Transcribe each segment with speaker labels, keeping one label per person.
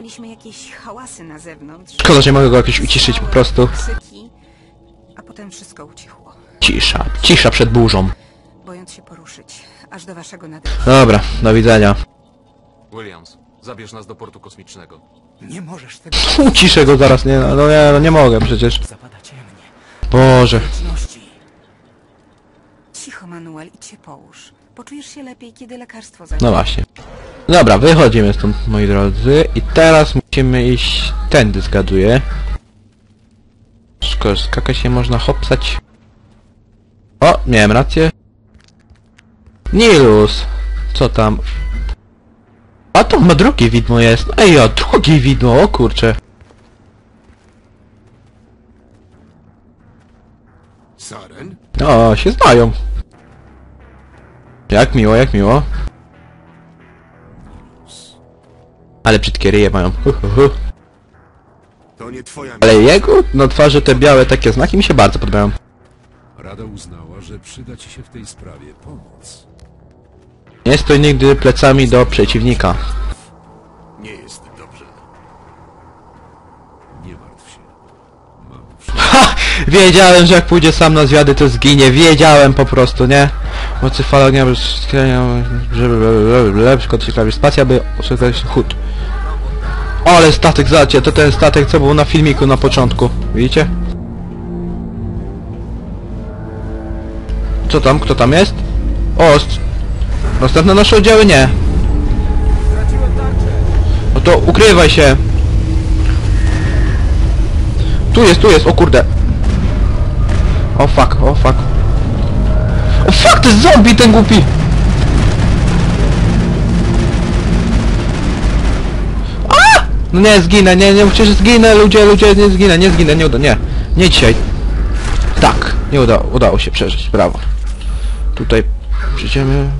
Speaker 1: Mieliśmy jakieś hałasy na zewnątrz,
Speaker 2: Szkoda, że nie mogę go jakoś uciszyć po prostu.
Speaker 1: krzyki, a potem wszystko ucichło,
Speaker 2: Cisza. Cisza przed burzą.
Speaker 1: bojąc się poruszyć, aż do waszego nadejścia.
Speaker 2: Dobra, do widzenia.
Speaker 3: Williams, zabierz nas do portu kosmicznego.
Speaker 4: Nie możesz tego
Speaker 2: Uciszę go zaraz, nie, no nie, no nie mogę przecież.
Speaker 4: zapada ciemnie.
Speaker 2: Boże.
Speaker 1: Cicho, Manuel, idź się połóż. Poczujesz się lepiej, kiedy lekarstwo zadziała.
Speaker 2: No właśnie. Dobra, wychodzimy stąd, moi drodzy. I teraz musimy iść tędy, zgaduję. Szkoda, że skakać nie można hopsać. O, miałem rację. Nilus! Co tam? A to ma drugie widmo jest. Ej, o, drugie widmo, o kurcze.
Speaker 3: Saren?
Speaker 2: O, się znają. Jak miło, jak miło. Ale brzydkie ryje mają. Hu, hu, hu.
Speaker 3: To nie twoja
Speaker 2: Ale jego na twarzy te białe takie znaki mi się bardzo podobają.
Speaker 5: Rada uznała, że przyda ci się w tej sprawie pomoc.
Speaker 2: Nie stoi nigdy plecami do przeciwnika.
Speaker 3: Nie jest dobrze.
Speaker 5: Nie martw się. Mam
Speaker 2: Ha! Wiedziałem, że jak pójdzie sam na zwiady to zginie. Wiedziałem po prostu, nie? Mocy falognia, żeby lepszy się klawisz spacja, by osiągnąć chód. Ale statek, zacie, to ten statek, co był na filmiku na początku. Widzicie? Co tam? Kto tam jest? O, st- następne nasze oddziały nie. No to ukrywaj się. Tu jest, tu jest, o kurde. O fuck, o fuck. O fuck, to jest zombie ten głupi! No nie, zginę, nie, nie, przecież zginę, ludzie, ludzie, nie zginę, nie zginę, nie uda, nie. Nie dzisiaj. Tak, nie udało, udało się przeżyć, brawo. Tutaj przyjdziemy.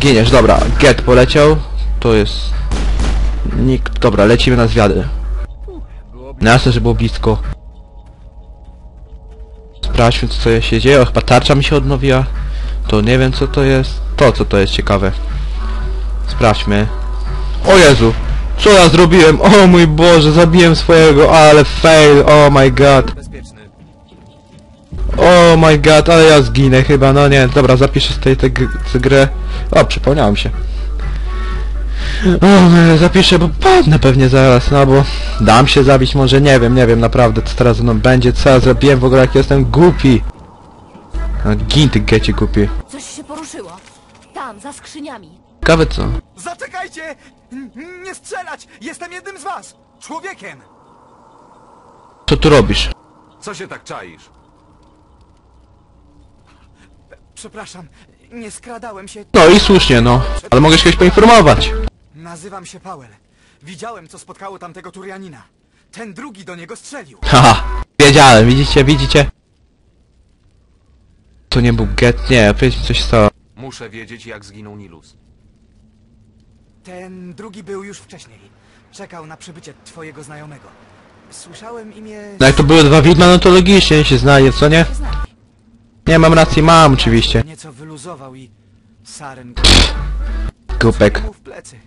Speaker 2: Giniesz, dobra, get poleciał. To jest... Nikt, dobra, lecimy na zwiady. No jasne, że było blisko. Sprawdźmy co się dzieje. O, chyba tarcza mi się odnowiła. To nie wiem co to jest. To co to jest ciekawe. Sprawdźmy. O Jezu! Co ja zrobiłem? O mój Boże, zabiłem swojego, ale fail, oh my god. Oh my god, ale ja zginę chyba, no nie, dobra, zapiszę z tej, z grę. O, przypomniałem się. O, e, zapiszę, bo padnę pewnie zaraz, no bo dam się zabić, może nie wiem, nie wiem naprawdę co teraz ze mną będzie, co ja zrobiłem w ogóle, jak jestem głupi. No, gin ty gecie głupi.
Speaker 6: Coś się poruszyło. Tam, za skrzyniami.
Speaker 2: Ciekawe co?
Speaker 4: Zaczekajcie! N- Nie strzelać! Jestem jednym z was! Człowiekiem!
Speaker 2: Co tu robisz?
Speaker 3: Co się tak czaisz?
Speaker 4: Przepraszam, nie skradałem się.
Speaker 2: No i słusznie, no. Ale mogę się kogoś poinformować.
Speaker 4: Nazywam się Powell. Widziałem, co spotkało tamtego Turianina. Ten drugi do niego strzelił.
Speaker 2: Haha, wiedziałem, widzicie, widzicie? To nie był get, nie, powiedz mi coś stało.
Speaker 3: Muszę wiedzieć, jak zginął Nilus.
Speaker 4: Ten drugi był już wcześniej. Czekał na przybycie twojego znajomego. Słyszałem imię...
Speaker 2: No jak to były dwa widma, no to logicznie się znaje, co nie?
Speaker 6: Znali.
Speaker 2: Nie, mam rację, mam oczywiście.
Speaker 4: Nieco wyluzował i... Saren... W plecy.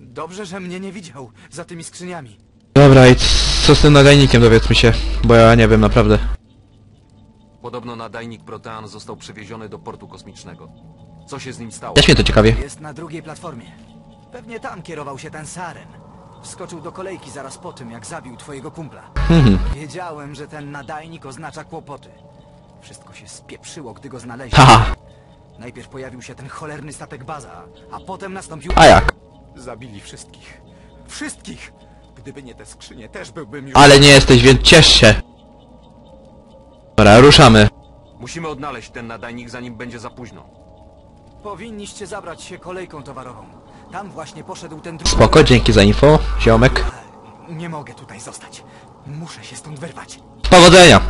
Speaker 4: Dobrze, że mnie nie widział za tymi skrzyniami.
Speaker 2: Dobra, i co z tym nadajnikiem, dowiedzmy się, bo ja nie wiem, naprawdę.
Speaker 3: Podobno nadajnik Protean został przewieziony do portu kosmicznego. Co się z nim stało?
Speaker 2: Też mnie to ciekawie.
Speaker 4: Jest na drugiej platformie. Pewnie tam kierował się ten Saren. Wskoczył do kolejki zaraz po tym, jak zabił twojego kumpla.
Speaker 2: Mhm.
Speaker 4: Wiedziałem, że ten nadajnik oznacza kłopoty. Wszystko się spieprzyło, gdy go znaleźli.
Speaker 2: Haha,
Speaker 4: Najpierw pojawił się ten cholerny statek baza, a potem nastąpił...
Speaker 2: a jak?
Speaker 4: Zabili wszystkich. Wszystkich! Gdyby nie te skrzynie, też byłbym już...
Speaker 2: Ale nie jesteś, więc ciesz się. Dobra, ruszamy.
Speaker 3: Musimy odnaleźć ten nadajnik, zanim będzie za późno.
Speaker 4: Powinniście zabrać się kolejką towarową. Tam właśnie poszedł ten drugi...
Speaker 2: Spoko, dzięki za info, ziomek.
Speaker 4: Nie mogę tutaj zostać. Muszę się stąd wyrwać.
Speaker 2: Powodzenia!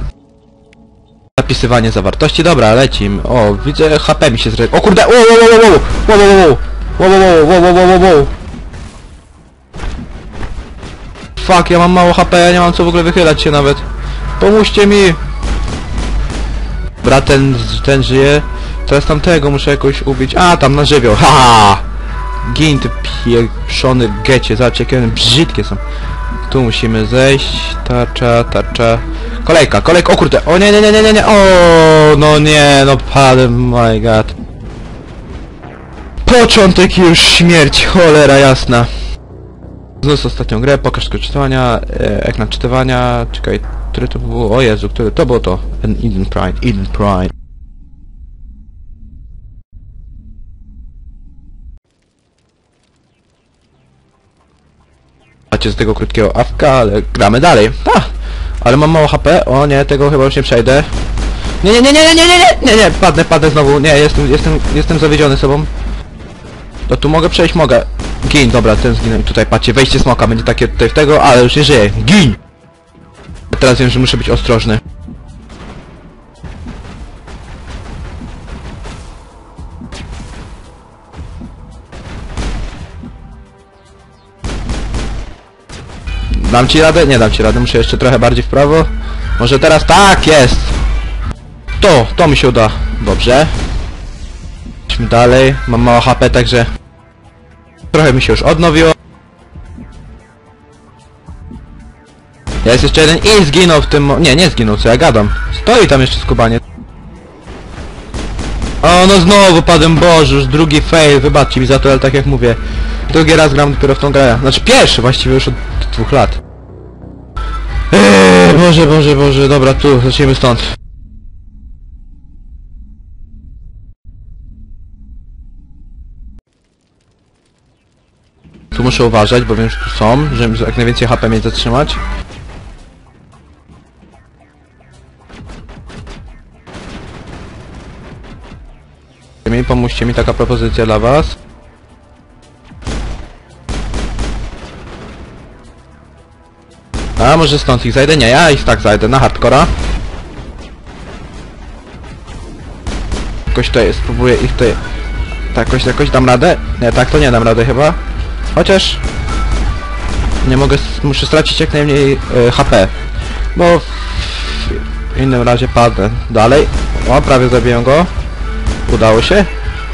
Speaker 2: Zapisywanie zawartości, dobra, lecim. O, widzę, HP mi się zre... O kurde, wow, wow, wow, wow, wow, wow, wow, wow, wow, wow, wow, wow. Fuck, ja mam mało HP, ja nie mam co w ogóle wychylać się nawet. Pomóżcie mi! Brat ten, ten żyje. Teraz tamtego muszę jakoś ubić. A, tam na żywioł, haha! Gin, ty pieprzony gecie, zobacz jakie one brzydkie są. Tu musimy zejść, tarcza, tarcza. Kolejka, kolejka, o kurde, o nie, nie, nie, nie, nie, nie, o, no nie, no padłem, my god. Początek już śmierć, cholera jasna. Znów ostatnią grę, pokaż tylko czytania, e, ekran czytywania, czekaj, który to było, o Jezu, który, to było to, Eden Pride, Eden Pride. Macie z tego krótkiego awka, ale gramy dalej. Ha! Ale mam mało HP, o nie, tego chyba już nie przejdę. Nie, nie, nie, nie, nie, nie, nie, nie, nie, padnę, padnę znowu, nie, jestem, jestem, jestem zawiedziony sobą. To tu mogę przejść, mogę. Gin, dobra, ten zginął. Tutaj patrzcie, wejście smoka będzie takie tutaj w tego, ale już nie żyje. Gin! Teraz wiem, że muszę być ostrożny. Dam ci radę? Nie dam ci rady, muszę jeszcze trochę bardziej w prawo. Może teraz tak, jest! To, to mi się uda. Dobrze. Idźmy dalej, mam mało HP, także... Trochę mi się już odnowiło. Jest jeszcze jeden i zginął w tym Nie, nie zginął, co ja gadam. Stoi tam jeszcze skubanie. O, no znowu padłem, Boże, już drugi fail, wybaczcie mi za to, ale tak jak mówię. Drugi raz gram dopiero w tą grę. Znaczy pierwszy właściwie już od dwóch lat. Eee, Boże, Boże, Boże, dobra, tu, zacznijmy stąd. Tu muszę uważać, bo wiem, że tu są, żeby jak najwięcej HP mieć zatrzymać. Mi, pomóżcie mi, taka propozycja dla was. A, może stąd ich zajdę? Nie, ja ich tak zajdę, na hardcora. Jakoś to jest, spróbuję ich tutaj... Tak, jakoś, jakoś dam radę? Nie, tak to nie dam rady chyba. Chociaż... Nie mogę, muszę stracić jak najmniej e, HP. Bo w innym razie padnę. Dalej. O, prawie zabiję go. Udało się.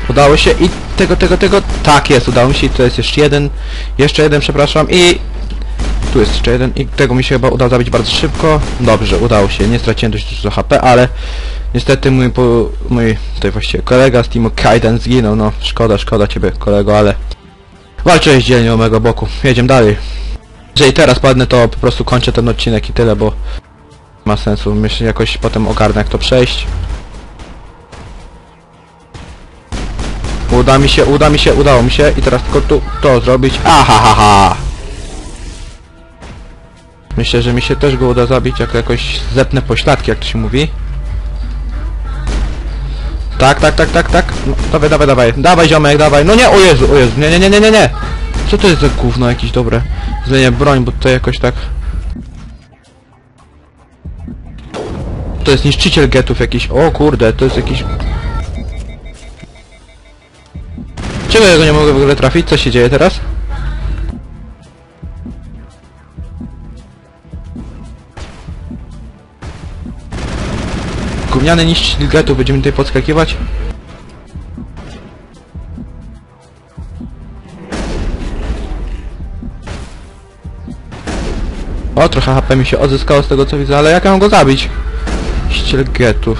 Speaker 2: Udało się i tego, tego, tego. Tak jest, udało mi się. I to jest jeszcze jeden. Jeszcze jeden, przepraszam. I tu jest jeszcze jeden i tego mi się chyba udało zabić bardzo szybko. Dobrze, udało się. Nie straciłem dość dużo HP, ale niestety mój, mój tutaj właściwie kolega z teamu Kaiden zginął. No, szkoda, szkoda ciebie kolego, ale walczyłeś dzielnie o mego boku. Jedziemy dalej. Jeżeli teraz padnę, to po prostu kończę ten odcinek i tyle, bo ma sensu. Myślę, jakoś potem ogarnę jak to przejść. Uda mi się, uda mi się, udało mi się i teraz tylko tu to zrobić. Aha, ha, ha. Myślę, że mi się też go uda zabić, jak jakoś zepnę pośladki, jak to się mówi. Tak, tak, tak, tak, tak. No, dawaj, dawaj, dawaj. Dawaj, ziomek, dawaj. No nie, o Jezu, o Jezu. Nie, nie, nie, nie, nie, nie. Co to jest za gówno jakieś dobre? Zmienię broń, bo to jakoś tak... To jest niszczyciel getów jakiś. O kurde, to jest jakiś... Czego ja go nie mogę w ogóle trafić? Co się dzieje teraz? Gówniany niszczyciel getów, będziemy tutaj podskakiwać? O, trochę HP mi się odzyskało z tego co widzę, ale jak ja mam go zabić? Ściel getów.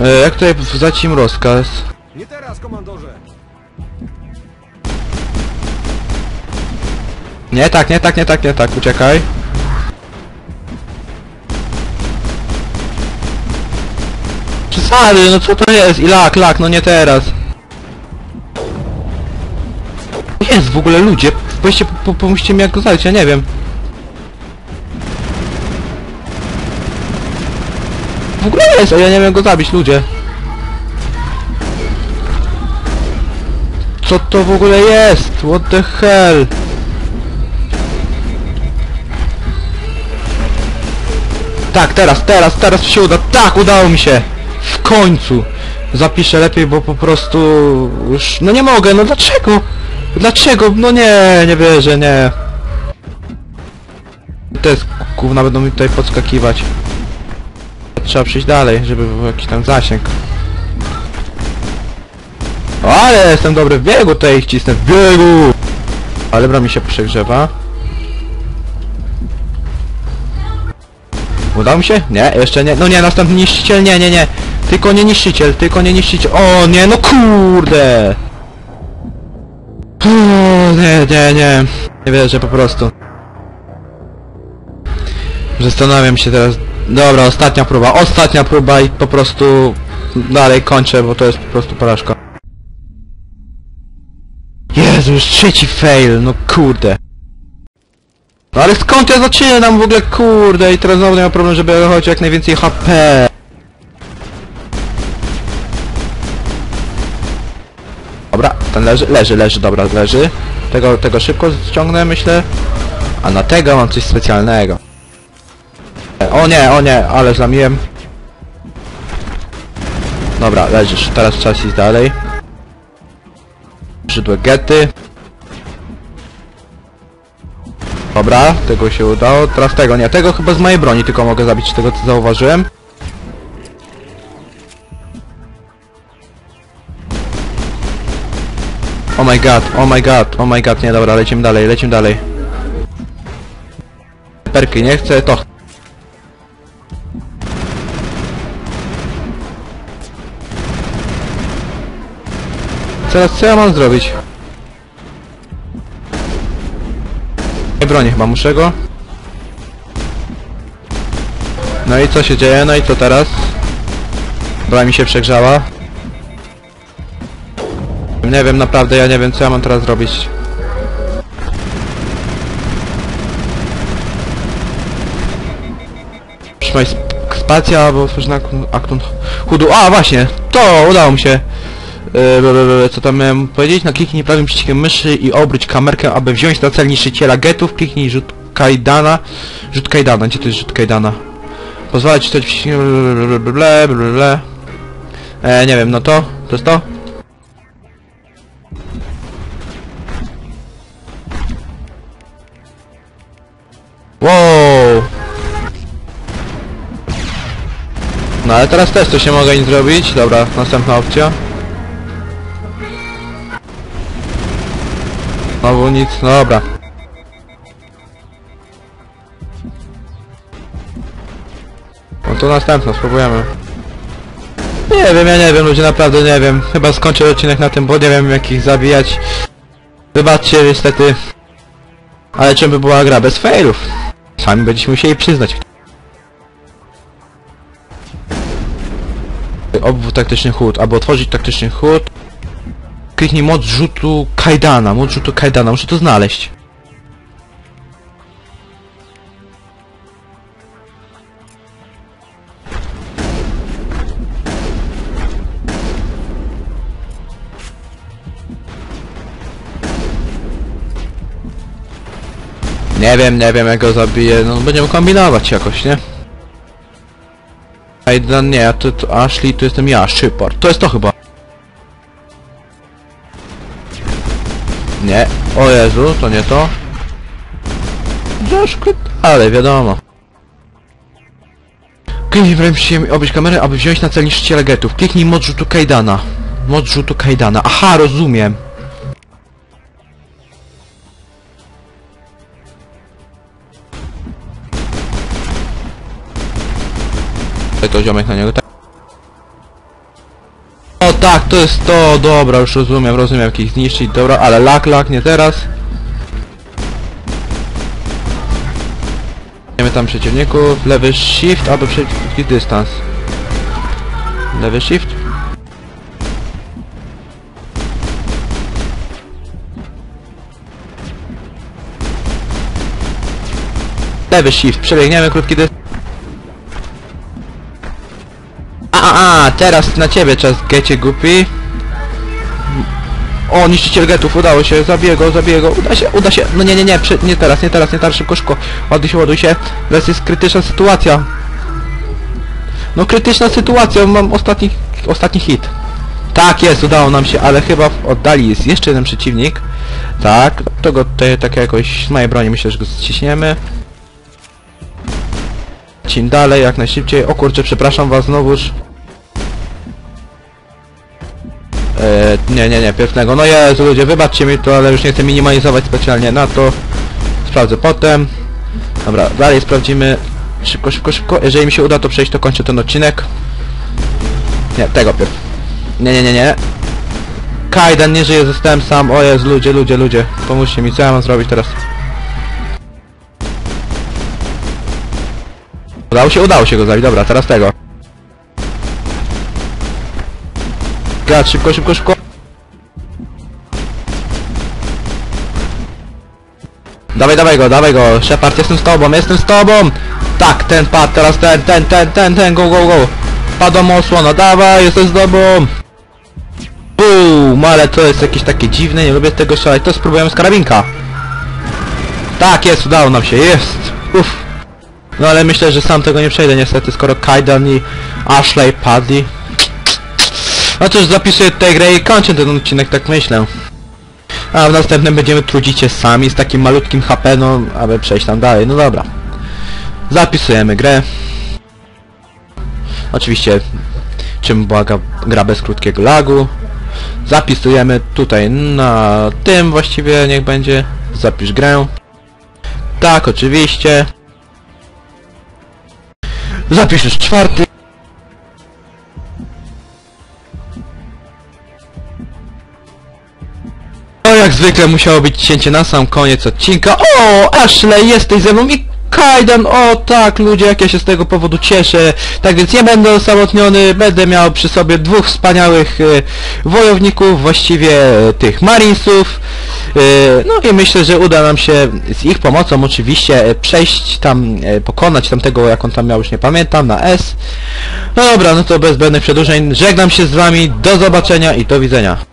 Speaker 2: E, jak tutaj wzać im rozkaz?
Speaker 5: Nie teraz, komandorze!
Speaker 2: Nie tak, nie tak, nie tak, nie tak, uciekaj. Przesady, no co to jest? I lak, lak, no nie teraz. Jest w ogóle ludzie, weźcie, po, po, pomóżcie mi jak go zabić, ja nie wiem. W ogóle jest, a ja nie wiem go zabić, ludzie. Co to w ogóle jest? What the hell? Tak, teraz, teraz, teraz się uda. Tak, udało mi się. Końcu. Zapiszę lepiej, bo po prostu już... No nie mogę, no dlaczego? Dlaczego? No nie, nie wierzę, nie. Te gówna będą mi tutaj podskakiwać. Trzeba przyjść dalej, żeby był jakiś tam zasięg. O, Ale jestem dobry w biegu, ich cisnę w biegu! Ale bra mi się przegrzewa. Udało mi się? Nie, jeszcze nie. No nie, następny niszczyciel, nie, nie, nie. Tylko nie niszczyciel, tylko nie niszczyciel. O nie, no kurde! O, nie, nie, nie. Nie wierzę po prostu. Zastanawiam się teraz. Dobra, ostatnia próba, ostatnia próba i po prostu dalej kończę, bo to jest po prostu porażka. Jezu, już trzeci fail, no kurde. No ale skąd ja zaczynam w ogóle, kurde, i teraz znowu mam problem, żeby chodzić jak najwięcej HP. Dobra, ten leży, leży, leży, dobra, leży. Tego, tego szybko ściągnę, myślę. A na tego mam coś specjalnego. O nie, o nie, ale zlamiłem. Dobra, leżysz, teraz czas iść dalej. Żydłe gety. Dobra, tego się udało. Teraz tego, nie, tego chyba z mojej broni tylko mogę zabić, tego co zauważyłem. Oh my god, oh my god, oh my god, nie dobra, lecimy dalej, lecimy dalej. Perky nie chcę, to Teraz co ja mam zrobić? Nie bronię chyba, muszę go. No i co się dzieje? No i co teraz? Broń mi się przegrzała. Nie wiem, naprawdę, ja nie wiem co ja mam teraz zrobić. Trzymaj sp spacja, otwórz na aktun chudu. A, właśnie! To! Udało mi się! Yy, co tam miałem powiedzieć? No kliknij prawym przyciskiem myszy i obróć kamerkę, aby wziąć na cel niszczyciela getów. Kliknij rzut kajdana. Rzut kajdana, gdzie to jest rzut kajdana? Pozwala ci czytać ble, ble. E, nie wiem, no to? To jest to? No ale teraz też to się mogę nic zrobić. Dobra, następna opcja. Znowu nic, no dobra. No to następna, spróbujemy. Nie wiem, ja nie wiem, ludzie, naprawdę nie wiem. Chyba skończę odcinek na tym, bo nie wiem jak ich zabijać. Wybaczcie, niestety. Ale czym by była gra bez failów? Sami będziecie musieli przyznać. Obwód taktyczny chód, albo otworzyć taktyczny chód. Kliknij mod rzutu kajdana, mod rzutu kajdana, muszę to znaleźć. Nie wiem, nie wiem jak go zabiję, no będziemy kombinować jakoś, nie? Kajdan nie, a to, to Ashley to jestem ja, Shepard, to jest to chyba. Nie. O Jezu, to nie to. Troszkę, ale wiadomo. Kliknij w się obejść kamerę, aby wziąć na cel niszczyciela getów. Kliknij mod rzutu kajdana. Mod rzutu kajdana. Aha, rozumiem. Tutaj to ziomek na niego, tak? O tak, to jest to, dobra, już rozumiem, rozumiem jak ich zniszczyć, dobra, ale lak, lak, nie teraz. Wiemy tam przeciwników, lewy shift, aby przeciwniski dystans. Lewy shift. Lewy shift, przebiegniemy krótki dystans. A, a, teraz na ciebie czas, gecie głupi. O, niszczyciel getów, udało się, zabiję go, zabiję go, uda się, uda się. No nie, nie, nie, przy, nie teraz, nie teraz, nie teraz, szybko, szybko. Ładuj się, ładuj się. Teraz jest krytyczna sytuacja. No krytyczna sytuacja, mam ostatni, ostatni hit. Tak jest, udało nam się, ale chyba w oddali jest jeszcze jeden przeciwnik. Tak, to go tutaj tak jakoś z mojej broni myślę, że go ściśniemy. Cim dalej, jak najszybciej. O kurczę, przepraszam was znowuż. E, nie, nie, nie, pierwszego. No Jezu, ludzie, wybaczcie mi to, ale już nie chcę minimalizować specjalnie na to. Sprawdzę potem. Dobra, dalej sprawdzimy. Szybko, szybko, szybko. Jeżeli mi się uda to przejść, to kończę ten odcinek. Nie, tego pierw. Nie, nie, nie, nie. Kajdan nie żyje, zostałem sam. O Jezu, ludzie, ludzie, ludzie. Pomóżcie mi, co ja mam zrobić teraz? Udało się, udało się go zabić. Dobra, teraz tego. Gad, szybko, szybko, szybko. Dawaj, dawaj go, dawaj go. Shepard, jestem z tobą, jestem z tobą. Tak, ten padł, teraz ten, ten, ten, ten, ten, go, go, go. Padł osłona, dawaj, jestem z tobą. Boom, ale to jest jakieś takie dziwne, nie lubię tego strzelać. To spróbujemy z karabinka. Tak, jest, udało nam się, jest. Uff. No ale myślę, że sam tego nie przejdę niestety, skoro Kaidan i Ashley padli. No cóż, zapisuję tę grę i kończę ten odcinek, tak myślę. A w następnym będziemy trudzić się sami z takim malutkim HP, no, aby przejść tam dalej. No dobra. Zapisujemy grę. Oczywiście, czym była gra, bez krótkiego lagu. Zapisujemy tutaj na tym właściwie, niech będzie. Zapisz grę. Tak, oczywiście. Zapiszesz czwarty. Jak zwykle musiało być cięcie na sam koniec odcinka. O, Ashley, jesteś ze mną i Kajdan, o tak, ludzie, jak ja się z tego powodu cieszę. Tak więc nie będę osamotniony, będę miał przy sobie dwóch wspaniałych e, wojowników, właściwie e, tych Marinesów. E, no i myślę, że uda nam się z ich pomocą oczywiście przejść tam, pokonać tamtego, jak on tam miał, już nie pamiętam, na S. No dobra, no to bez zbędnych przedłużeń, żegnam się z wami, do zobaczenia i do widzenia.